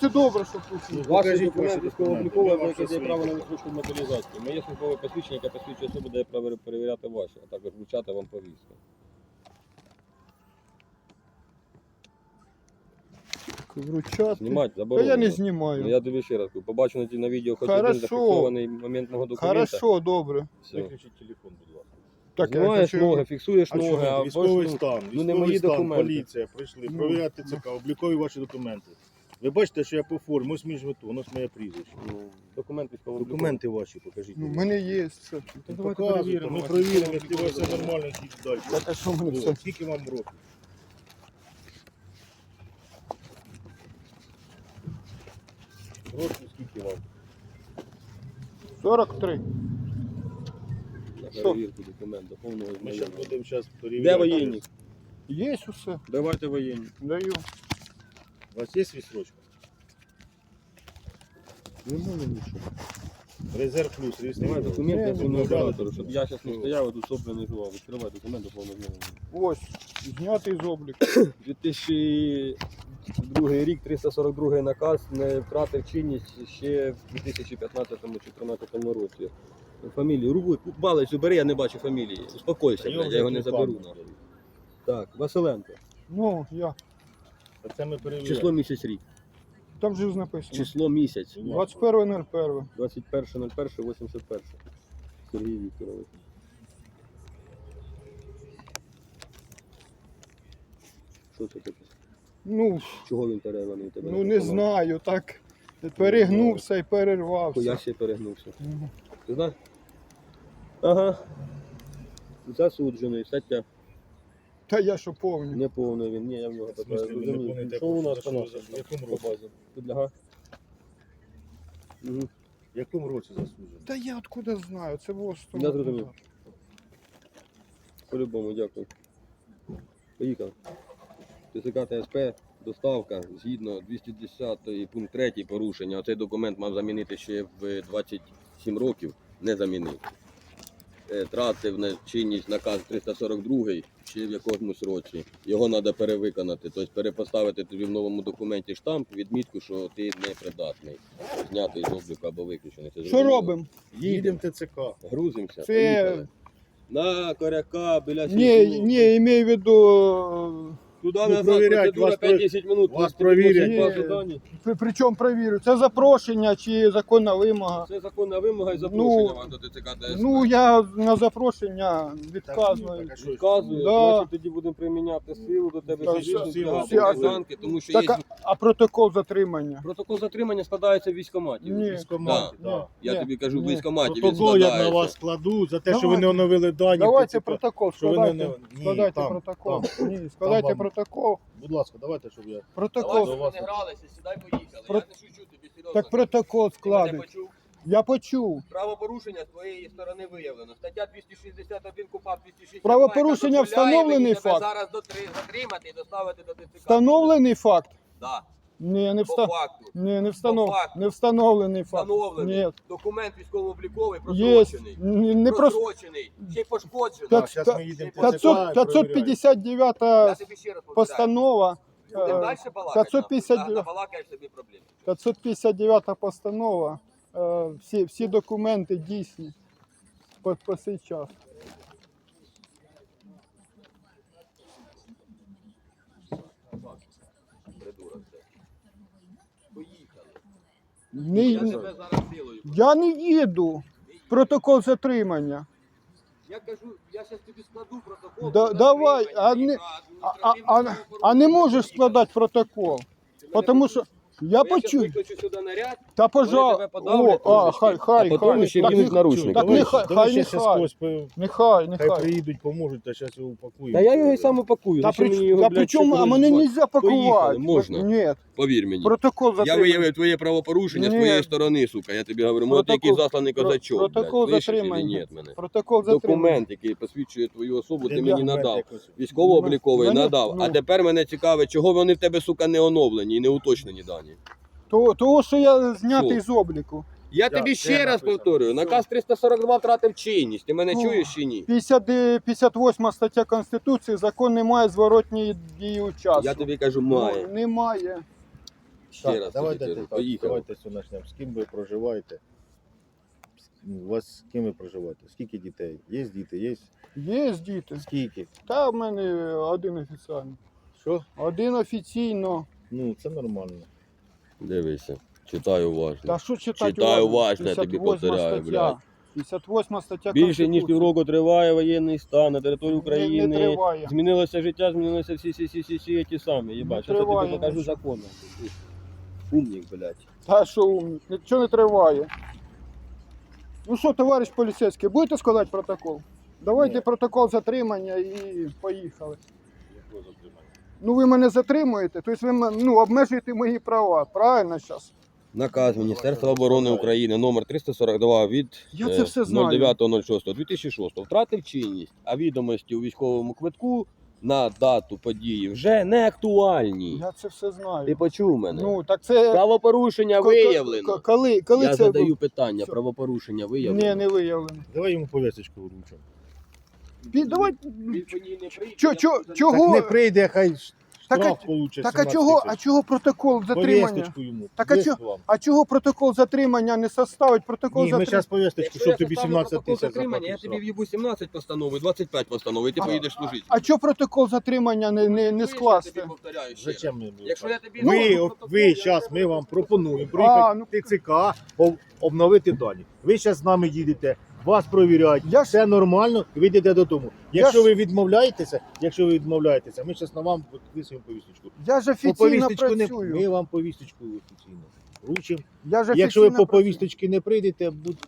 Це добре, що тут. Ну. Ваші документи військово-облікові, на яке ваші право на відсрочку мобілізацію. Моє службове посвідчення, яке посвідчує особу, де право перевіряти ваші, а також вручати вам повістку. Вручати. Знімати Та заборонено. я не Ну, знімаю. я тобі ще раз кажу, побачу на, ті- на відео хоч один Хорошо. зафіксований момент мого документа. Хорошо, добре. Все. Виключіть телефон, будь ласка. Так, я Знімаєш хочу- ноги, фіксуєш А ноги, що, а військовий бачиш, стан, ну, військовий не мої стан, документи. поліція, прийшли, Ну, провіряти ЦК, облікові ваші документи. Ви бачите, що я по формі, ось мій жетон, ось моє прізвище. ну, документ військово Документи ваші покажіть. Ну, в мене є це. Ну, давайте показуйте, перевіримо. Ми перевіримо, якщо у вас все нормально, йдіть далі. Так, а що в мене Ну, все? Скільки вам років? Років скільки вам? 43. Що? перевірку документ до повного Ми зараз будемо зараз Де перевіряти. воєнні? Є усе. Давайте воєнні. Даю. У вас є відсрочка? Немає нічого. Резерв плюс, реєстрація. документи Ні, повного ну, оператору, щоб я зараз не стояв, а тут сопли не жував. Відкривай документ до. Ось. Знятий з обліку. 2002 рік, 342 наказ не втратив чинність ще в 2015-2014 році. Фамілію. Руку, балицю бери, я не бачу фамілії. Успокойся, я його не заберу. Так, Василенко. Ну, я. Це ми перевіряємо. Число місяць рік. Там же ж написано. Число місяць. 21.01. 21.01.81. Сергій Вікторович. Що це таке? Ну, Чого він перерваний у тебе? ну не документ? знаю, так. Перегнувся і перервався. Я ще перегнувся. Ну, Ти знаєш? Ага. Засуджений, стаття. Та я що помню. Не повний він. Ні, я в нього В смислі, питаю. не Розумію. повний, Що у нас за що нас? в якому році? Угу. В якому році засуджений? Та я откуда знаю, це було 100 Я зрозумів. По-любому, дякую. Поїхав. ТЦК ТСП, доставка згідно 210 пункт 3 порушення. Оцей документ мав замінити ще в 27 років, не замінив. Е, Тратив на чинність наказ 342 ще в якомусь році. Його треба перевиконати, тобто перепоставити тобі в новому документі штамп, відмітку, що ти непридатний, знятий з обліку або виключений. Це Що зрозуміло? робимо? Їдемо в ТЦК. Грузимося. Це- поїхали. На коряка, біля Ні, сільпо. ні, імею в виду. Туди Ну, назад, процедура вас 5-10 минут. вас провірять. При, причому провірю, це запрошення чи законна вимога. Це законна вимога і запрошення Ну, вам до ТЦК ДСП. Ну, я на запрошення відказую. ну, що ж? Да. значить тоді будемо приміняти силу до тебе Так, фізичну все, силу, все, казанки, тому що Так, є а, протокол затримання? протокол затримання складається в військкоматі. Ні. Військкомат, Да. да. Я Ні, тобі кажу, в ні. військкоматі він Протокол я на складається. вас кладу за те, що ви Давайте. не оновили дані. Давайте ТЦК. протокол, що ви не- складайте, не- ні, складайте там, протокол. там. Ні, складайте вам- протокол. Будь ласка, давайте, щоб я. Протокол. Давай, щоб вас. не гралися, сідай поїхали. Про- Я не шучу тобі серйозно. Так протокол Ти мене почув? Я почув. Правопорушення з твоєї сторони виявлено. Стаття 261 КУПАП 262. Правопорушення встановлений факт. зараз дотри- затримати і доставити до ТЦК. Встановлений факт? Да, Ні, не по вста... факту. Ні, не встанов... факту. не встановлений факт. Встановлений. Ні. Документ військово-обліковий просрочений. Ні, Не прос... Просрочений. Ще й пошкоджений. Так, та- ми їдемо по 500... ЦК і перевіряємо. 559 Я тобі ще раз повторяю. постанова. Будемо е, далі балакати? 550? Да, Набалакаєш собі проблем. 559 постанова. е, Всі, всі документи дійсні по, по цей час. Придурок це. Поїхали. Не, Я тебе зараз силою. я не їду. Протокол затримання. Я кажу, я зараз тобі складу протокол. Да- давай, а не- А, а, а, а не можеш складати протокол. Тому що я почув. викличу сюди наряд, Та пожалуй. тебе подавлять О, а, хай, хай, а потім хай. ще Так, вдінуть не- наручники. Так нехай, давай хай, ще нехай. когось по- Нехай, Хай нехай. приїдуть, поможуть, та зараз його упакуємо. Та я його і сам упакую. Та Зачем при, його, та блядь, при чому, а мене нельзя Поїхали, пакувати. можна. Ні, Повір мені. протокол Я затримання. виявив твоє правопорушення з Ні. твоєї сторони, сука. Я тобі говорю, ти Протокол- який засланий про- козачок. протокол блядь, слышиш затримання. ні мене? Протокол затримання. Документ, який посвідчує твою особу, ти мені надав. Військово-обліковий Мене- надав. А ну. тепер мене цікавить, чого вони в тебе, сука, не оновлені і не уточнені дані. То, того, що я знятий Що? з обліку. Я Да, тобі ще раз написано? повторюю, наказ 342 втратив чинність. Ти мене Ну. чуєш чи ні? 50, 58 стаття Конституції, закон не має зворотньої дії часу. Я тобі кажу, Ну, має. Немає. Ще Так, раз давайте, тоді, так, поїхали. давайте все почнемо. З ким ви проживаєте? Ну, У вас з ким ви проживаєте? Скільки дітей? Є діти, є? Є діти. Скільки? Та в мене один офіційно. Що? Один офіційно. Ну, це нормально. Дивися, читаю уважно. Та що читати? Читаю уважно? я тобі 58 повторяю, стаття. блядь. 58 стаття Більше ніж Конституції. півроку триває воєнний стан на території України. Не триває. Змінилося життя, змінилося всі всі всі всі, всі ті самі. Єбать, що я тобі триває покажу закони. Умник, блядь. Та що умник, нічого не триває. Ну що, товариш поліцейський, будете складати протокол? Давайте Ні. протокол затримання і поїхали. Ну ви мене затримуєте, тобто ви ну, обмежуєте мої права, правильно зараз? Наказ Міністерства оборони України номер 342 від Я це все знаю. 09.06.2006 втратив чинність, а відомості у військовому квитку на дату події вже не актуальні. Я це все знаю. Ти почув мене? Ну так це Правопорушення Ко- ко- виявлено. Коли, коли Я це задаю питання, правопорушення Ні, виявлено. не виявлено. Давай йому повісточку вручимо. Пі- Давай. Він по ній не прийде, Чо- чо- буду чого? Так не прийде, хай Так, штраф а- получить. Так а чого, а чого протокол затримання? Повісточку йому. Так а Є чо- вам? А чого протокол затримання не составить протокол Ні, ми затримання? зараз повісточку, Якщо щоб я тобі составлю 17 протокол тисяч затримання, я заплатив. тобі в'їбу 17 постанови, 25 постанови, і ти А- поїдеш служити. А чого протокол затримання не, не, не Ну, я скласти? тобі повторяю ще раз. Зачем ми? Якщо я тобі Ви, зроблю протокол, ви я зараз ми вам пропонуємо А, приїхати ну- в ТЦК, об- обновити дані. Ви зараз з нами їдете, вас провіряють, Я ж- все нормально, ви йдете додому. Якщо ж- ви відмовляєтеся, якщо ви відмовляєтеся, ми зараз на вам висуємо повісточку. Я ж По офіційно повісточку не працюю. ми вам повісточку офіційно вручимо. Я ж Якщо ви офіційно по працюю. повісточці не прийдете, буд-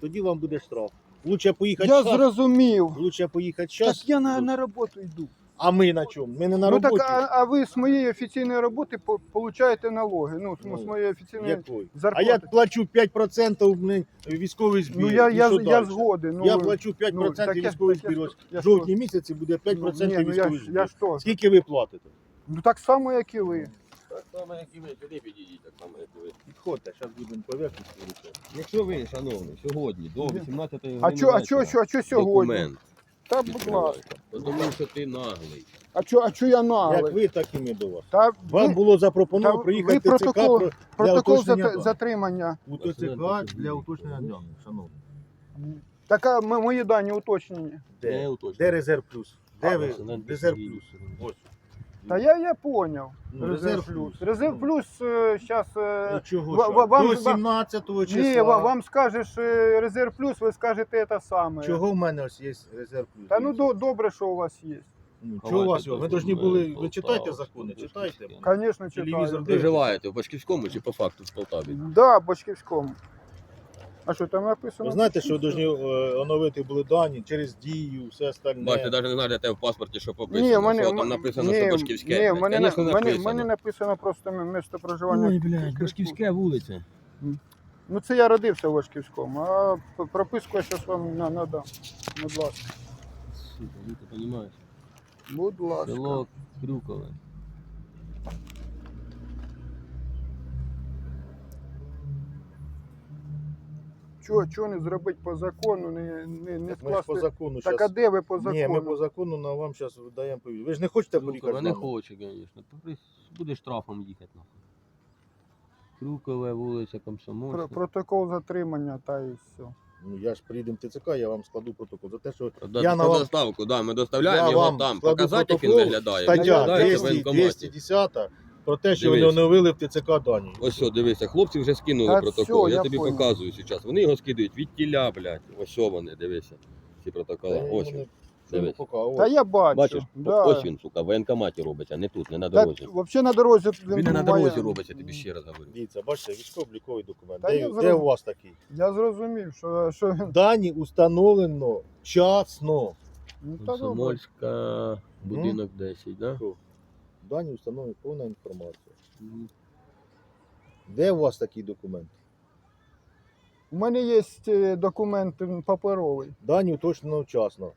тоді вам буде штраф. Лучше поїхати Я час, зрозумів. лучше поїхати Так я на, на роботу йду. А ми на чому? Ми не на ну роботі. так, а, а ви з моєї офіційної роботи по- получаєте налоги. Ну, з- Ну, з моєї офіційної Якої? А я плачу 5% блин, військовий збір. ну я, І я, що я згоден. Ну, я плачу 5% ну, так я- військовий так я збір. ж- я В ж жовтні місяці буде 5% ну, ні, ну, я, військовий ж- збір. я ж то. Скільки ви платите? Ну так само, як і ви. Так само, як і ви, туди підійдіть, так само, як і ви. Підходьте, зараз будемо поверхність. Якщо ви, шановний, сьогодні до 18 А години чо, а чо, чо, а чо сьогодні? документ Та будь ласка. Тому що ти наглий. А чо, а чо я Як наглий? ви, так і ми до вас. Та Вам ви, було запропоновано та приїхати ви в ТЦК протокол- про- для протокол уточнення зат- даних. затримання. у ТЦК для уточнення даних, шановні. Така м- мої дані уточнені. Де? Де? уточнення? Де резерв плюс? Де ви? Резерв плюс. Ось. Та я, я поняв. Ну, Резерв плюс. Резерв Ну, плюс зараз. Чого ва- ж? ва- вам- До вам- 17 числа. Ні, ва- вам скажеш е, резерв плюс, ви скажете те саме. Чого в мене ось є резерв плюс? Та ну до- добре, що у вас є. Ну, чого у вас його? Ви повинні були. Ви читайте закони, читайте. Звісно, Телевізор читаю. де? Проживаєте в Башківському чи по факту в Полтаві? Да, Бочківському. А що там написано? Ви знаєте, що ви повинні е, оновити були дані через дію, все остальне. Бачите, навіть не знаю, де тебе в паспорті, що пописано. Ні, в мене, що там написано, ні, що Башківське. Ні, в мене, на- в мене, в написано. мене написано просто місто проживання. Ой, блядь. Башківське вулиця. Ну це я родився в Башківському, а п- прописку я зараз вам на- надам. Будь ласка. Сука, ну ти розумієш. Будь ласка. Село Крюкове. Чого, чого не зробити по закону, не, не, не ми ж по закону Так а щас... де ви по закону? Ні, ми по закону на вам зараз даємо повістку. Ви ж не хочете Крюкове поїхати? не з хоче, звісно. Буде штрафом їхати нахуй. Крюкове, вулиця Про, протокол затримання та і все. Ну я ж приїдемо в ТЦК, я вам складу протокол за те, що Да, я на вам- доставку, да, ми доставляємо Я його вам там. складу Показати, як він протокол. виглядає. стаття Виглядає в 200, воєнкоматі. 210 про те, що Дивись. оновили в ТЦК дані. Ось що, дивися, хлопці вже скинули Та протокол. всьо, я, я тобі понял. показую зараз. Вони його скидають від тіля, блядь. Ось що вони, дивися. Ці протоколи. Та Ось він. Дивись. Та я бачу. Бачиш, да. ось він, сука, в воєнкоматі робиться, не тут, не на Та, дорозі. взагалі на дорозі. Він не на дорозі робиться, тобі ще раз говорю. Дивіться, бачите, військово-обліковий документ. Та Де, я де зрозумів. у вас такий? Я зрозумів, що, що... Дані установлено вчасно. Ну, та добре. Комсомольська, будинок 10, да? Дані установлено повна інформація. Де у вас такий документ? У мене є е, документ паперовий. Дані уточнено вчасно.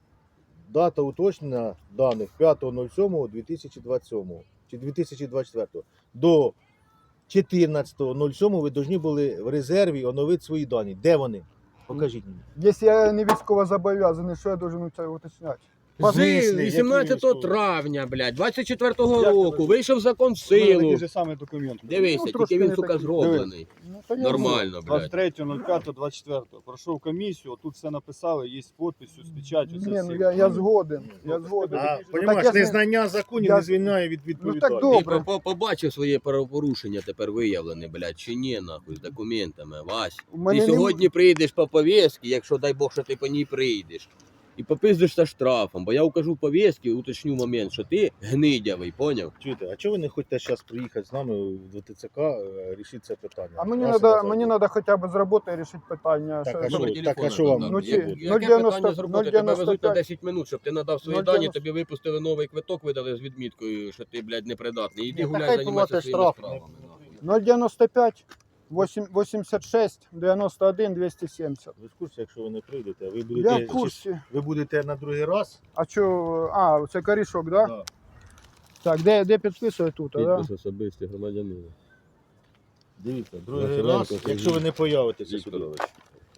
Дата уточнення даних 5.07.2027 чи 2024. До 14.07 ви повинні були в резерві оновити свої дані. Де вони? Покажіть мені. Якщо я не військово зобов'язаний, що я должен уточняти? З Який 18 військовий? травня, блядь, 24-го Як року тебе? вийшов закон в У мене силу. такий же самий документ. Дивися, Ну, тільки він, сука, зроблений. Ну, Нормально, блядь. 23.05.24. Пройшов комісію, тут все написали, є з підписью, з печаттю. Ні, ну все. я, я згоден. Я згоден. А, Так понімаєш, я ним- незнання законів я- не звільняє від Ну, так відповідальності. Ти добре. по- по- побачив своє правопорушення тепер виявлене, блядь, чи ні, нахуй, з документами, Вась. У мене Ти не сьогодні прийдеш по повістці, якщо дай Бог, що ти по ній прийдеш. І попиздишся штрафом, бо я укажу в повістці, уточню момент, що ти гнидявий, поняв? Чуєте, а чого ви не хочете зараз приїхати з нами до ТЦК, е, рішити це питання? А мені Ваше треба мені треба хоча б з роботи рішити питання. Так, що- а що? Номер так, а що вам? Ну, Я- чи- Яке 0,90 питання з роботи? Тебе везуть на 0,95. 10 минут, щоб ти надав свої 0,90. дані, тобі випустили новий квиток, видали з відміткою, що ти, блядь, непридатний. Іди Ні, гуляй, хай займайся платить своїми штраф. справами. нахуй. 095 8 86 91 270. Ви в курсі, якщо ви не прийдете, ви Я в курсі. ви будете на другий раз? А що, а, це корішок, да? Да. Так, де, де підписує тут, да? Підпис особистий громадянина. Дивіться, другий раз, якщо ви не появитеся сюди.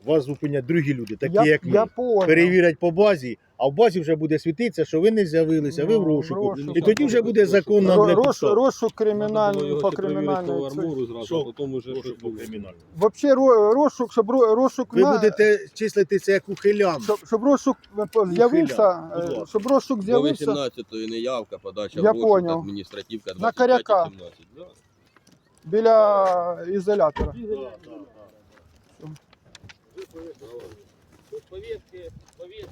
Вас зупинять другі люди, такі я, як ми. я. Перевірять по базі, а в базі вже буде світитися, що ви не з'явилися, ви в Ну, розшуку. розшук. І тоді вже буде законна Ро- не Рош, підстава. розшук Надо кримінальний по кримінальній. це- армору зразу, Що? потім уже Розшук щось буде. кримінальному. Вообще ро- розшук, щоб ро- розшук Ви на... будете числитися як ухилян. щоб, щоб розшук е, з'явився, будь е, ласка. щоб розшук До з'явився 18-ї неявка, подача Я в розшук, поняв. адміністративка На коряка. 25-17. Да. біля ізолятора. Да, да, Повістки, повістки